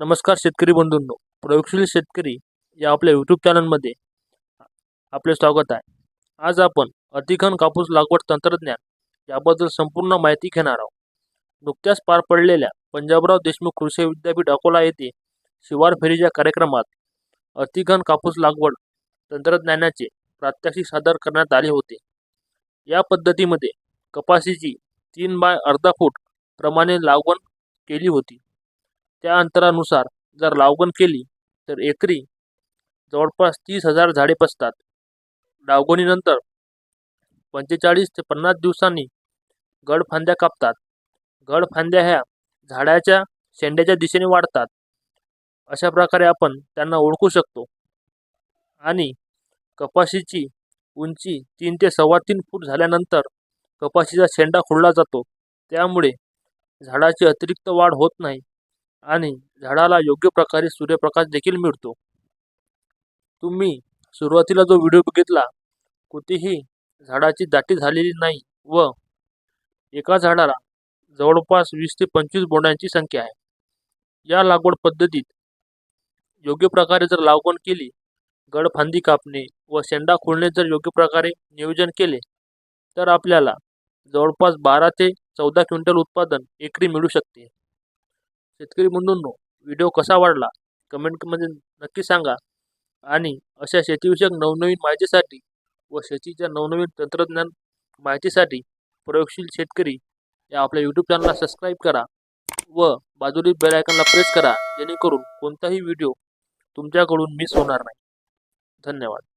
नमस्कार शेतकरी बंधूंनो. प्रयोगशील शेतकरी या आपल्या यूट्यूब चॅनलमध्ये आपले स्वागत आहे. आज आपण अतिघन कापूस लागवड तंत्रज्ञान याबद्दल संपूर्ण माहिती घेणार आहोत. नुकत्याच पार पडलेल्या पंजाबराव देशमुख कृषी विद्यापीठ अकोला येथे शिवार फेरीच्या कार्यक्रमात अतिघन कापूस लागवड तंत्रज्ञानाचे प्रात्यक्षिक सादर करण्यात आले होते. या पद्धतीमध्ये कपाशीची तीन बाय अर्धा फूट प्रमाणे लागवण केली होती. त्या अंतरानुसार जर लावगण केली तर एकरी जवळपास तीस हजार झाडे पसतात लावगणीनंतर पंचेचाळीस ते पन्नास दिवसांनी गडफांद्या कापतात. गडफांद्या ह्या झाडाच्या शेंड्याच्या दिशेने वाढतात. अशा प्रकारे आपण त्यांना ओळखू शकतो. आणि कपाशीची उंची तीन ते सव्वा तीन फूट झाल्यानंतर कपाशीचा शेंडा खुडला जातो. त्यामुळे झाडाची अतिरिक्त वाढ होत नाही. आणि झाडाला योग्य प्रकारे सूर्यप्रकाश देखील मिळतो. तुम्ही सुरुवातीला जो व्हिडिओ बघितला कुठेही झाडाची दाटी झालेली नाही व एका झाडाला जवळपास वीस ते पंचवीस बोंडांची संख्या आहे. या लागवड पद्धतीत योग्य प्रकारे जर लागवण केली गडफांदी कापणे व शेंडा खोडणे जर योग्य प्रकारे नियोजन केले तर आपल्याला जवळपास बारा ते चौदा क्विंटल उत्पादन एकरी मिळू शकते. शेतकरी बंधूंनो व्हिडिओ कसा वाढला? कमेंटमध्ये नक्की सांगा. आणि अशा शेतीविषयक नवनवीन माहितीसाठी व शेतीच्या नवनवीन तंत्रज्ञान माहितीसाठी प्रयोगशील शेतकरी या आपल्या यूट्यूब चॅनलला सबस्क्राईब करा व बाजूला बेल आयकॉनला प्रेस करा जेणेकरून कोणताही व्हिडिओ तुमच्याकडून मिस होणार नाही. धन्यवाद.